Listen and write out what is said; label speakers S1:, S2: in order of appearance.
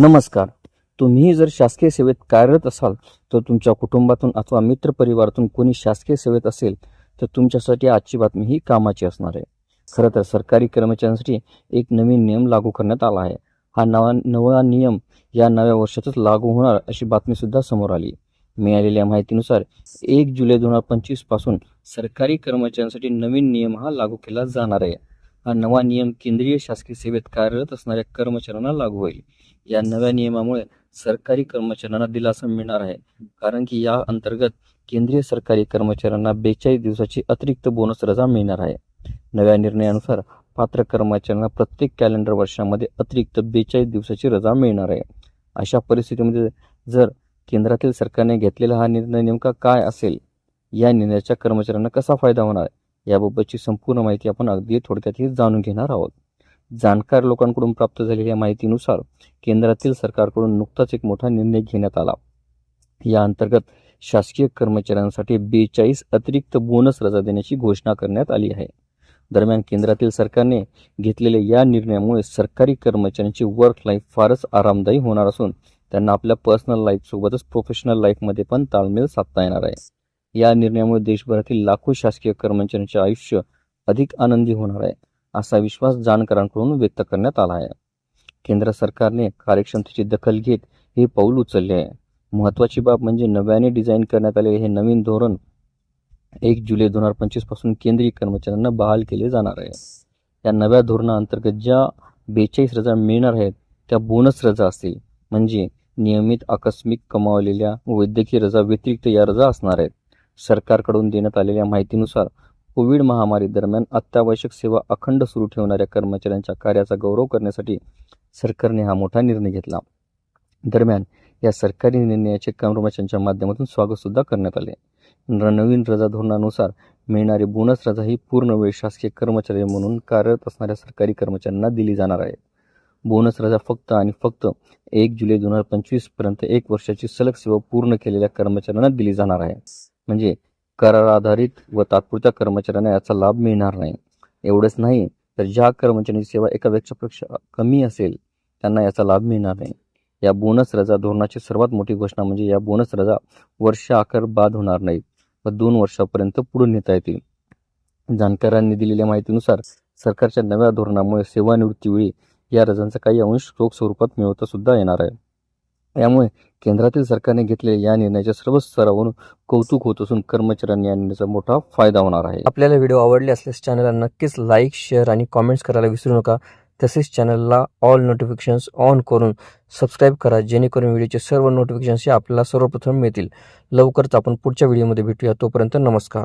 S1: नमस्कार. तुम्ही जर शासकीय सेवेत कार्यरत असाल तर तुमच्या कुटुंबातून अथवा मित्रपरिवारातून कोणी शासकीय सेवेत असेल तर तुमच्यासाठी आजची बातमी ही कामाची असणार आहे. खरं तर सरकारी कर्मचाऱ्यांसाठी एक नवीन नियम लागू करण्यात आला आहे. हा नवा नवा नियम या नव्या वर्षातच लागू होणार अशी बातमीसुद्धा समोर आली. मिळालेल्या माहितीनुसार एक जुलै दोन हजार पंचवीसपासून सरकारी कर्मचाऱ्यांसाठी नवीन नियम हा लागू केला जाणार आहे. हा नवा नियम केंद्रीय शासकीय सेवेत कार्यरत असणाऱ्या कर्मचाऱ्यांना लागू होईल. या नव्या नियमामुळे सरकारी कर्मचाऱ्यांना दिलासा मिळणार आहे. कारण की या अंतर्गत केंद्रीय सरकारी कर्मचाऱ्यांना बेचाळीस दिवसाची अतिरिक्त बोनस रजा मिळणार आहे. नव्या निर्णयानुसार पात्र कर्मचाऱ्यांना प्रत्येक कॅलेंडर वर्षामध्ये अतिरिक्त बेचाळीस दिवसाची रजा मिळणार आहे. अशा परिस्थितीमध्ये जर केंद्रातील सरकारने घेतलेला हा निर्णय नेमका काय असेल? या निर्णयाच्या कर्मचाऱ्यांना कसा फायदा होणार? याबाबतची संपूर्ण माहिती आपण अगदी थोडक्यात जाणून घेणार आहोत. जाणकार लोकांकडून प्राप्त झालेल्या माहितीनुसार केंद्रातील सरकारकडून नुकताच एक मोठा निर्णय घेण्यात आला. या अंतर्गत शासकीय कर्मचाऱ्यांसाठी बेचाळीस अतिरिक्त बोनस रजा देण्याची घोषणा करण्यात आली आहे. दरम्यान केंद्रातील सरकारने घेतलेल्या या निर्णयामुळे सरकारी कर्मचाऱ्यांची वर्क लाईफ फारच आरामदायी होणार असून त्यांना आपल्या पर्सनल लाईफसोबतच प्रोफेशनल लाईफमध्ये पण ताळमेळ साधता येणार आहे. या निर्णयामुळे देशभरातील लाखो शासकीय कर्मचाऱ्यांचे आयुष्य अधिक आनंदी होणार आहे असा विश्वास जाणकारांकडून व्यक्त करण्यात आला आहे. केंद्र सरकारने कार्यक्षमतेची दखल घेत हे पाऊल उचलले आहे. महत्त्वाची बाब म्हणजे नव्याने डिझाईन करण्यात आलेले हे नवीन धोरण एक जुलै दोन हजार पंचवीसपासून केंद्रीय कर्मचाऱ्यांना बहाल केले जाणार आहे. या नव्या धोरणाअंतर्गत ज्या बेचाळीस रजा मिळणार आहेत त्या बोनस रजा असतील. म्हणजे नियमित आकस्मिक कमावलेल्या वैद्यकीय रजा व्यतिरिक्त या रजा असणार आहेत. सरकारकडून देण्यात आलेल्या माहितीनुसार कोविड महामारी दरम्यान अत्यावश्यक सेवा अखंड सुरू ठेवणाऱ्या कर्मचाऱ्यांच्या कार्याचा गौरव करण्यासाठी सरकारने हा मोठा निर्णय घेतला. दरम्यान या सरकारी निर्णयाचे कर्मचाऱ्यांच्या माध्यमातून स्वागतसुद्धा करण्यात आले. न- नवीन रजा धोरणानुसार मिळणारी बोनस रजा ही पूर्ण वेळ शासकीय कर्मचारी म्हणून कार्यरत असणाऱ्या सरकारी कर्मचाऱ्यांना दिली जाणार आहे. बोनस रजा फक्त आणि फक्त एक जुलै दोन हजार पंचवीसपर्यंत एक वर्षाची सलग सेवा पूर्ण केलेल्या कर्मचाऱ्यांना दिली जाणार आहे. म्हणजे करार आधारित व तात्पुरत्या कर्मचाऱ्यांना याचा लाभ मिळणार नाही. एवढंच नाही तर ज्या कर्मचाऱ्यांची सेवा एका व्यक्तीपेक्षा कमी असेल त्यांना याचा लाभ मिळणार नाही. या बोनस रजा धोरणाची सर्वात मोठी घोषणा म्हणजे या बोनस रजा वर्ष आकार बाद होणार नाहीत व दोन वर्षापर्यंत पुढे नेता येतील. जाणकारांनी दिलेल्या माहितीनुसार सरकारच्या नव्या धोरणामुळे सेवानिवृत्तीवेळी या रजांचा काही अंश रोख स्वरूपात मिळवता सुद्धा येणार आहे. यामुळे केंद्रातील सरकारने घेतलेल्या या निर्णयाच्या सर्व स्तरावरून कौतुक होत असून कर्मचाऱ्यांनी या निर्णयाचा मोठा फायदा होणार आहे.
S2: आपल्याला व्हिडिओ आवडले असल्यास चॅनलला नक्कीच लाईक शेअर आणि कॉमेंट्स करायला विसरू नका. तसेच चॅनलला ऑल नोटिफिकेशन्स ऑन करून सबस्क्राईब करा जेणेकरून व्हिडिओचे सर्व नोटिफिकेशन्स हे आपल्याला सर्वप्रथम मिळतील. लवकरच आपण पुढच्या व्हिडिओमध्ये भेटूया. तोपर्यंत नमस्कार.